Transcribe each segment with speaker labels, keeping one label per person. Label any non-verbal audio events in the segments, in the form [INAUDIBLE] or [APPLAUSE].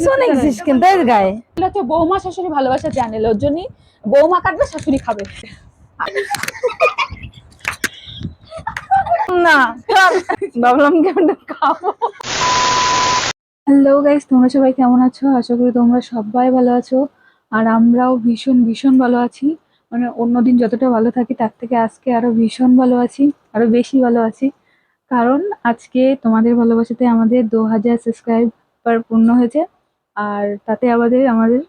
Speaker 1: পিছনে গেছিস কিন্তু এর গায়ে
Speaker 2: এটা হচ্ছে বৌমা শাশুড়ি ভালোবাসা চ্যানেল ওর জন্যই বৌমা কাটবে শাশুড়ি খাবে।
Speaker 1: না ভাবলাম কেমন খাব।
Speaker 2: হ্যালো গাইস তোমরা সবাই কেমন আছো? আশা করি তোমরা সবাই ভালো আছো। আর আমরাও ভীষণ ভীষণ ভালো আছি। মানে অন্যদিন যতটা ভালো থাকি তার থেকে আজকে আরও ভীষণ ভালো আছি আরও বেশি ভালো আছি। কারণ আজকে তোমাদের ভালোবাসাতে আমাদের দু হাজার সাবস্ক্রাইবার পূর্ণ হয়েছে। আর তাতে আমাদের আমাদের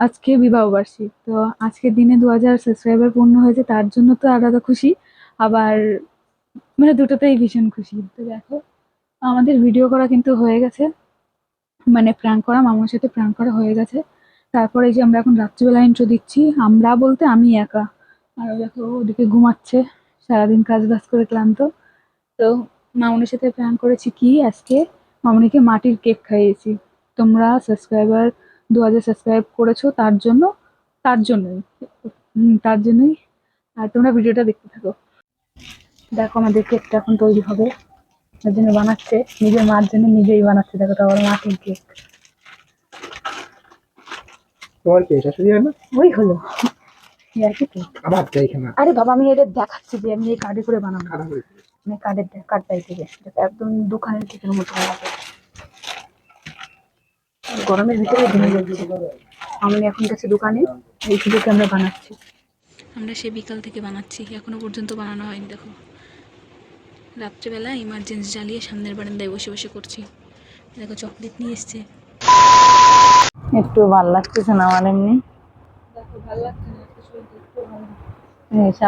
Speaker 2: আজকে বিবাহ বার্ষিক। তো আজকের দিনে দু হাজার সাবস্ক্রাইবার পূর্ণ হয়েছে, তার জন্য তো আলাদা খুশি। আবার মানে দুটোতেই ভীষণ খুশি। তো দেখো, আমাদের ভিডিও করা কিন্তু হয়ে গেছে। মানে প্র্যাঙ্ক করা, মামার সাথে প্র্যাঙ্ক করা হয়ে গেছে। তারপরে যে আমরা এখন রাত্রিবেলা ইন্ট্রো দিচ্ছি, আমরা বলতে আমি একা। আর দেখো ওদিকে ঘুমাচ্ছে, সারাদিন কাজ বাজ করে ক্লান্ত। তো মামনির সাথে প্র্যাঙ্ক করেছি কি? আজকে মামনিকে মাটির কেক খাইয়েছি। তোমরা সাবস্ক্রাইবার দু হাজার সাবস্ক্রাইব করেছ তার জন্য তার জন্যই তার জন্যই আর তোমরা ভিডিওটা দেখতে থাকো। দেখো আমাদের কেকটা এখন তৈরি হবে তার জন্য বানাচ্ছে নিজের মার জন্য নিজেই বানাচ্ছে দেখো তো আমার মাটির কেক
Speaker 3: তোমার কি শাশুড়ি হয় না?
Speaker 2: ওই হলো কি তো।
Speaker 3: আবার চাই খানা
Speaker 2: আরে বাবা আমি এটা দেখাচ্ছি যে আমি এই কার্ডে করে বানাবো। মানে কার্ডের কার্ডটাই থেকে। একদম দোকানের কেকের মতো বানাবো গরমের ভিতরে যাচ্ছে আমি এখন গেছে দোকানে এই কেক আমরা বানাচ্ছি।
Speaker 4: আমরা সে বিকাল থেকে বানাচ্ছি এখনও পর্যন্ত বানানো হয়নি দেখো। রাত্রেবেলা ইমার্জেন্সি জ্বালিয়ে সামনের বারান্দায় বসে বসে করছি। দেখো চকলেট নিয়ে এসছে।
Speaker 1: একটু ভালো লাগতেছে না আমার এমনি?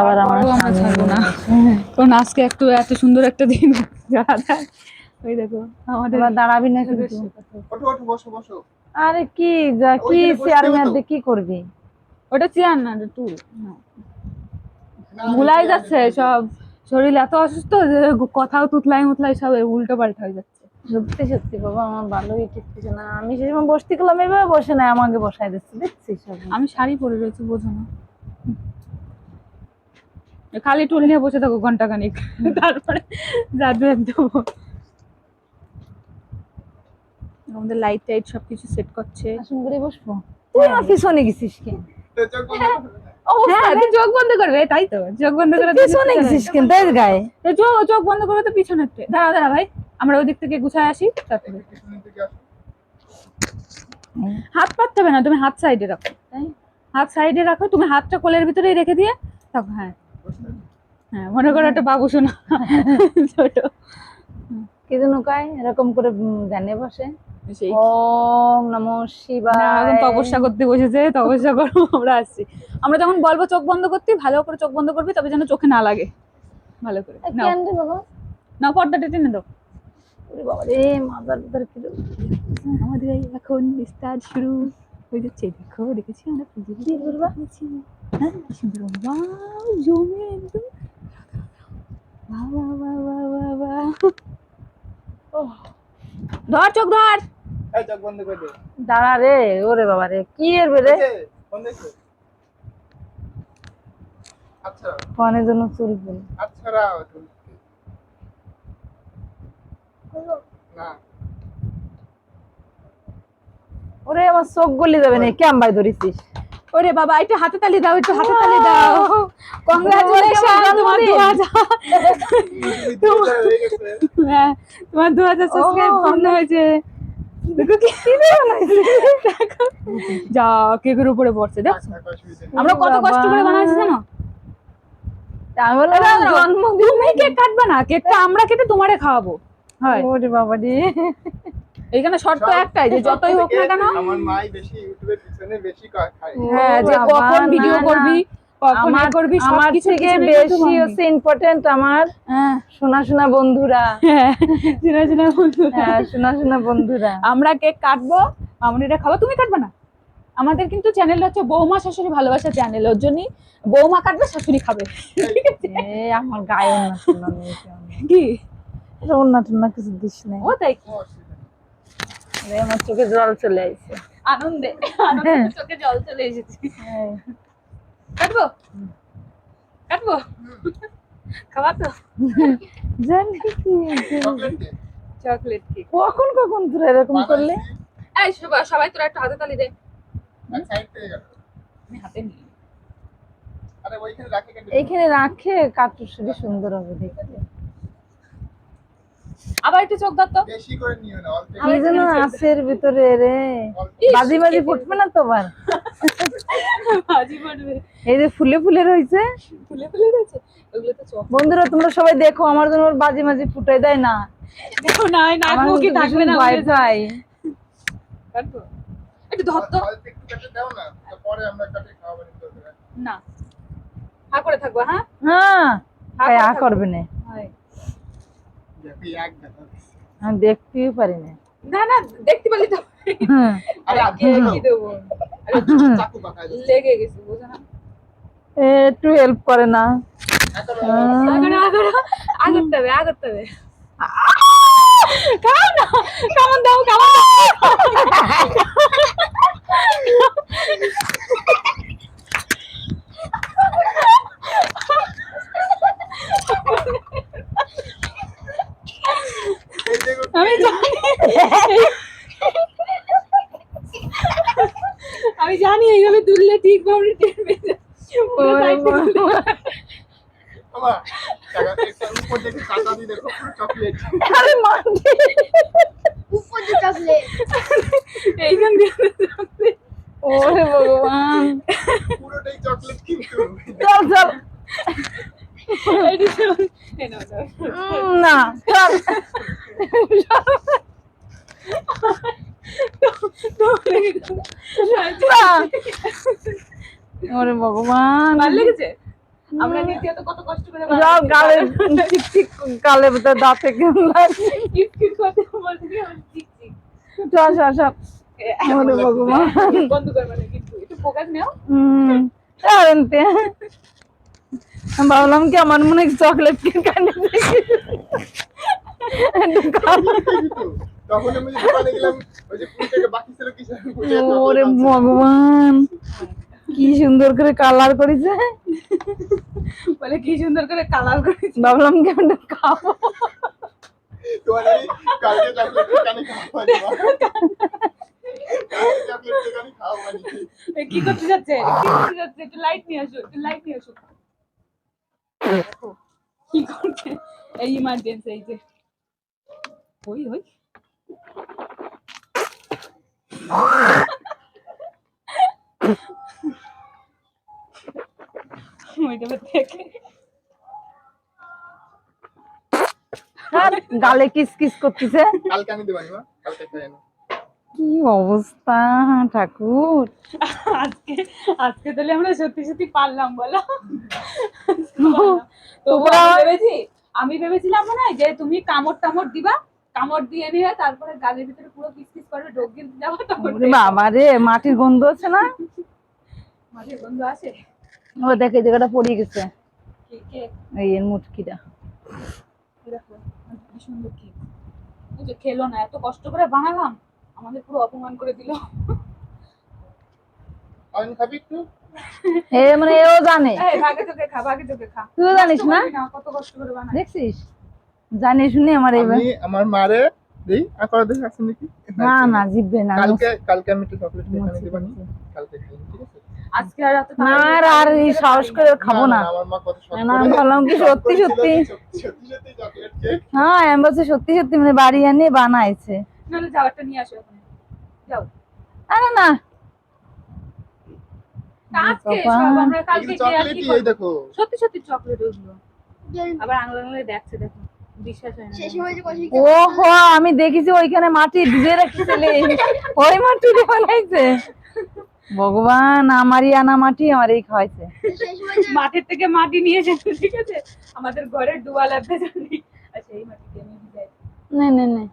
Speaker 1: আবার আমার
Speaker 2: না। কারণ আজকে একটু এত সুন্দর একটা দিন। যাওয়া [LAUGHS] যায় ওই দেখো আমাদের
Speaker 1: দাঁড়াবি না কিন্তু।
Speaker 3: ওঠো ওঠো বসো বসো।
Speaker 1: আরে কি যা কি
Speaker 3: বসতে
Speaker 1: চেয়ার মধ্যে কি করবি?
Speaker 2: ওটা চেয়ার না টুল ভুলাই যাচ্ছে সব। শরীর এত অসুস্থ যে কথাও তুতলাই মুতলাই সব উল্টো পাল্টা হয়ে যাচ্ছে।
Speaker 1: সত্যি সত্যি বাবা আমার ভালোই না। আমি সেই সময় বসতে গেলাম এভাবে বসে না আমাকে বসাই দিচ্ছে দেখছিস সব।
Speaker 2: আমি শাড়ি পরে রয়েছি বোঝো না। খালি টুল নিয়ে বসে থাকো ঘণ্টা খানিক তারপরে যাদু একদম। আমাদের লাইট টাইট সবকিছু সেট করছে।
Speaker 1: আসুন করে বসবো? তুই আমার পিছনে গেছিস কেন?
Speaker 3: চোখ বন্ধ করো।
Speaker 2: হ্যাঁ তুই চোখ বন্ধ করবে তাই তো। চোখ বন্ধ করে
Speaker 1: পিছনে গেছিস কেন? গায়ে?
Speaker 2: চোখ চোখ বন্ধ করবে তো পিছনে দাঁড়া দাঁড়া ভাই আমরা ওই দিক থেকে গুছায় আসি তারপরে। হাত পাততে হবে না তুমি হাত সাইডে রাখো তাই? হাত সাইডে রাখো তুমি হাতটা কোলের ভিতরেই রেখে দিয়ে থাকো হ্যাঁ। হ্যাঁ মনে করো একটা বাবু শোনা। ছোট।
Speaker 1: কি যেন এরকম করে ধ্যানে বসে। ওম নমঃ
Speaker 2: না, এখন
Speaker 1: শিবায়
Speaker 2: তপস্যা করতে বসেছে তপস্যা করব আমরা আসছি। আমরা যখন বলব চোখ বন্ধ করতে ভালো করে চোখ বন্ধ করবি তবে যেন চোখে না লাগে। ভালো করে না পর্দাটা টেনে দাও
Speaker 1: বাবা রে মাদার মাদার কি
Speaker 2: আমাদের এই এখন বিস্তার শুরু হয়ে যাচ্ছে। দেখো দেখেছি আমরা হ্যাঁ জমে একদম। বাহ ধর চোখ ধর।
Speaker 3: এই চোখ বন্ধ করে দে।
Speaker 1: দাঁড়া রে ওরে বাবা রে কি এর
Speaker 3: দেখে। আচ্ছা।
Speaker 1: ফোনের জন্য চুলবে
Speaker 3: আচ্ছা রাও না।
Speaker 1: ওরে আমার চোখ গলি যাবে না কেম ভাই ধরেছিস?
Speaker 2: ওরে বাবা একটু হাতে তালি দাও একটু হাতে তালি দাও। কংগ্রাচুলেশন তোমার
Speaker 3: হয়ে
Speaker 2: তোমার দু হাজার সাবস্ক্রাইব পূর্ণ হয়েছে। যা কেকের উপরে পড়ছে দেখো। আমরা কত কষ্ট করে বানাইছি জানো?
Speaker 1: আমি জন্মদিন।
Speaker 2: তুমি কেক কাটবে না? কেকটা আমরা কেটে তোমারে খাওয়াবো। হয়।
Speaker 1: ওরে বাবা রে
Speaker 2: এখানে শর্ত একটাই যে যতই হোক না কেন
Speaker 3: আমার মাই বেশি ইউটিউবের পিছনে বেশি
Speaker 2: হ্যাঁ যে কখন ভিডিও করবি কখন
Speaker 1: আমার
Speaker 2: করবি
Speaker 1: আমার থেকে বেশি হচ্ছে ইম্পর্টেন্ট আমার
Speaker 2: হ্যাঁ।
Speaker 1: শোনা শোনা বন্ধুরা।
Speaker 2: হ্যাঁ চিনা চিনা বন্ধু।
Speaker 1: হ্যাঁ শোনা শোনা বন্ধুরা।
Speaker 2: আমরা কেক কাটবো মামনিরা খাব তুমি কাটবে না। আমাদের কিন্তু চ্যানেল হচ্ছে বৌমা শাশুড়ি ভালোবাসা চ্যানেল ওর জন্যই বৌমা কাটবে শাশুড়ি খাবে। ঠিক আছে?
Speaker 1: এ আমার গায়ে
Speaker 2: কি?
Speaker 1: এটা টোন্না কিছু দিস নাই।
Speaker 2: ও তাই।
Speaker 1: আমার চোখে জল চলে আসছে
Speaker 2: আনন্দে আনন্দে চোখে জল চলে এসেছে। কাটবো? কাটবো? খাওয়া তো।
Speaker 1: জানি কি
Speaker 3: চকলেট কেক।
Speaker 1: কখন কখন তোরা এরকম করলে?
Speaker 2: এই সবাই- সবাই তোরা একটা হাতে তালি দে। আমি হাতে নিই।
Speaker 3: আরে ওইখানে রাখে কেন?
Speaker 1: এইখানে রাখে কাটুসুরি সুন্দর হবে দেখতে।
Speaker 2: আবার একটু চোখ দাও তো।
Speaker 3: বেশি করে নিও না অল্প
Speaker 1: কি যেন আছে ভিতরে রে? বাজি বাজি ফুটবে না তো আবার
Speaker 2: বাজি পড়বে
Speaker 1: এই যে ফুলে ফুলে রয়েছে?
Speaker 2: ফুলে ফুলে ওগুলো তো চোখ।
Speaker 1: বন্ধুরা তোমরা সবাই দেখো আমার জন্য ওর বাজি মাজি ফুটাই দেয় না।
Speaker 2: দেখো না না মুখে থাকবে না।
Speaker 1: পাই
Speaker 2: কাটবো? একটু ধর তো।
Speaker 3: একটু কেটে দাও না পরে আমরা কাটে খাওয়াবো
Speaker 2: না। হা করে থাকব হ্যাঁ?
Speaker 1: হ্যাঁ।
Speaker 2: হা।
Speaker 1: করবে না। আমি দেখতেই পারি না
Speaker 2: না না দেখতে পারলি তো
Speaker 1: হ্যাঁ
Speaker 3: আরে
Speaker 2: কে কি দেবো
Speaker 3: আরে চাকু পাকাই দাও
Speaker 2: লেগে গেছে বুঝো না
Speaker 1: এ, একটু হেল্প করে না
Speaker 3: এখন
Speaker 2: আগড়া আগড়া আগড়তে হবে আগড়তে হবে খাও না কেমন দাও কেমন
Speaker 3: এই দেখো
Speaker 2: আমি জানি আমি জানি এইভাবে তুললে ঠিক ভাবে টের পেয়ে যাবে।
Speaker 3: চকলেট
Speaker 1: আরে
Speaker 2: এইখান দিয়ে
Speaker 1: ওরে ভগবান
Speaker 3: পুরোটাই চকলেট কিন্তু
Speaker 1: চল চল
Speaker 2: এইটি শোন। এই নাও, নাও।
Speaker 1: উম, না চল না। [LAUGHS] ওরে ভগবান।
Speaker 2: ভালো লেগেছে? আমরা নিচে কত কষ্ট করে
Speaker 1: যাও গালে ঠিক ঠিক গালে ভিতরে দাঁতে কেমন লাগছে
Speaker 2: কিট কিট করতে বলতে কি আমার চিক চিক।
Speaker 1: চল চল চল ওরে ভগবান।
Speaker 2: বন্ধ কর মানে কিন্তু একটু ফোকাস নাও।
Speaker 1: হুম। আমি ভাবলাম কি আমার মনে হয় চকলেট কেক কানে ওরে ভগবান কি সুন্দর করে কালার করেছে।
Speaker 2: বলে কি সুন্দর করে কালার করেছি।
Speaker 1: ভাবলাম কি আমি একটু খাব।
Speaker 2: কি করতে যাচ্ছে? কি করতে যাচ্ছে? একটু লাইট নিয়ে আসো একটু লাইট নিয়ে আসো। কি করছে? এই ইমার্জেন্সি এই যে। ওই ওই। ওইটা থেকে
Speaker 1: আর গালে কিস কিস করতেছে।
Speaker 3: কালকে আমি দেবানি মা কালকে খাই না
Speaker 1: কি অবস্থা ঠাকুর?
Speaker 2: আজকে আজকে তাহলে আমরা সত্যি সত্যি পারলাম বলো। তো
Speaker 1: তোমরা-
Speaker 2: আমি ভেবেছি আমি ভেবেছিলাম মনে হয় যে তুমি কামড় টামড় দিবা কামড় দিয়ে নিয়ে তারপরে গালের ভিতরে পুরো যাব তখন
Speaker 1: বাবা রে মাটির গন্ধ [LAUGHS] আছে না?
Speaker 2: মাঝে বন্ধু আসে
Speaker 1: ও দেখে জায়গাটা পড়ে গেছে।
Speaker 2: কে কে?
Speaker 1: এই এর মুটকিটা
Speaker 2: সুন্দর যে খেলো না এত কষ্ট করে বানালাম আমাদের পুরো অপমান করে দিল।
Speaker 3: আমি খাবি একটু?
Speaker 1: এ মানে এও জানে।
Speaker 2: এই ভাগে চোখে খা ভাগে চোখে খা।
Speaker 1: তুইও জানিস না
Speaker 2: কত কষ্ট করে বানাই।
Speaker 1: দেখছিস? জানি শুনি আমার এইবার।
Speaker 3: আমি আমার মারে দেই। আর করে দেখি আছে নাকি?
Speaker 1: না না জিতবে না
Speaker 3: কালকে কালকে আমি একটু চকলেট এখানে দেবানি কালকে খাই ঠিক আছে?
Speaker 2: আজকে আর এত
Speaker 1: না আর আর এই সাহস করে খাব না।
Speaker 3: আমার মা কত শখ
Speaker 1: না, ভাবলাম কি সত্যি সত্যি।
Speaker 3: সত্যি সত্যি সত্যি চকলেট কেক
Speaker 1: হ্যাঁ আমি বলছি সত্যি সত্যি মানে বাড়ি এনে বানাইছে।
Speaker 2: যাওয়ারটা নিয়ে আসো এখন যাও।
Speaker 1: আরে না
Speaker 2: আজকে সব আমরা কালকে কি
Speaker 3: দেখো।
Speaker 2: সত্যি সত্যি চকলেট আবার আঙুলে আঙুলে দেখছে দেখো। হয়
Speaker 1: আমি দেখেছি ওইখানে মাটি ভিজে রেখেছিলি ওই মাটি দিয়ে বানাইছে। ভগবান আমারই আনা মাটি আমারই খাওয়াইছে।
Speaker 2: মাটির থেকে মাটি নিয়ে এসেছে ঠিক আছে? আমাদের ঘরের দুয়ালাতে জানি। আচ্ছা এই মাটি দিয়ে আমি ভিজাই
Speaker 1: নে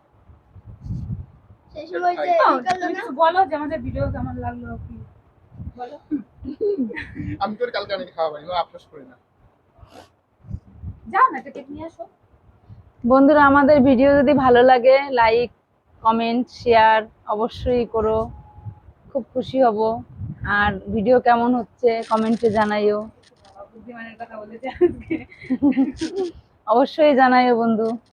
Speaker 2: বলো যে আমাদের ভিডিও কেমন লাগল কি? বলো।
Speaker 3: আমি তোর কালকে আমি খাওয়াবানি না আফসোস করি না।
Speaker 2: যাও না একটা কেক নিয়ে আসো।
Speaker 1: বন্ধুরা আমাদের ভিডিও যদি ভালো লাগে লাইক কমেন্ট শেয়ার অবশ্যই করো। খুব খুশি হব। আর ভিডিও কেমন হচ্ছে কমেন্টে জানাইও। [LAUGHS] অবশ্যই জানাইও বন্ধু।